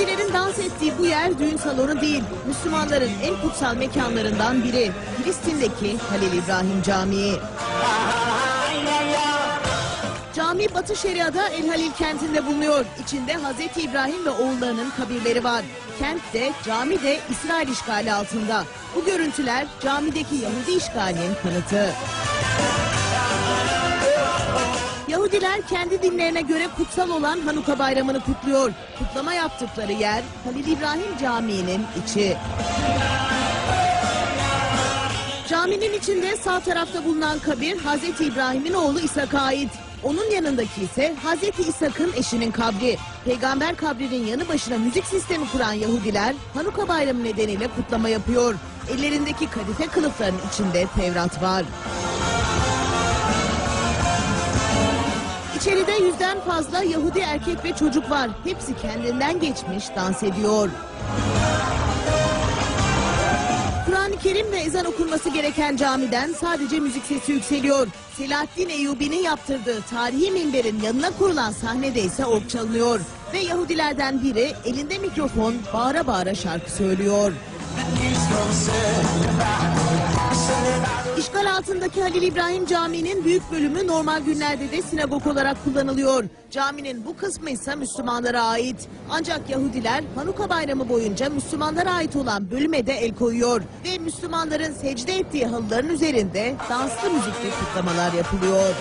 Yahudilerin dans ettiği bu yer düğün salonu değil, Müslümanların en kutsal mekanlarından biri. Filistin'deki Halil İbrahim Camii. Cami Batı Şeria'da El Halil kentinde bulunuyor. İçinde Hazreti İbrahim ve oğullarının kabirleri var. Kent de cami de İsrail işgali altında. Bu görüntüler camideki Yahudi işgalinin kanıtı. Yahudiler kendi dinlerine göre kutsal olan Hanuka bayramını kutluyor. Kutlama yaptıkları yer Halil İbrahim Camii'nin içi. Caminin içinde sağ tarafta bulunan kabir Hazreti İbrahim'in oğlu İshak'a ait. Onun yanındaki ise Hazreti İshak'ın eşinin kabri. Peygamber kabrinin yanı başına müzik sistemi kuran Yahudiler Hanuka bayramı nedeniyle kutlama yapıyor. Ellerindeki kadife kılıfların içinde Tevrat var. İçeride yüzden fazla Yahudi erkek ve çocuk var. Hepsi kendinden geçmiş dans ediyor. Kur'an-ı Kerim ve ezan okunması gereken camiden sadece müzik sesi yükseliyor. Selahaddin Eyyubi'nin yaptırdığı tarihi minberin yanına kurulan sahnede ise ork çalınıyor. Ve Yahudilerden biri elinde mikrofon bağıra bağıra şarkı söylüyor. İşgal altındaki Halil İbrahim Camii'nin büyük bölümü normal günlerde de sinagog olarak kullanılıyor. Caminin bu kısmı ise Müslümanlara ait. Ancak Yahudiler Hanuka bayramı boyunca Müslümanlara ait olan bölüme de el koyuyor. Ve Müslümanların secde ettiği halıların üzerinde danslı müzikli kutlamalar yapılıyor.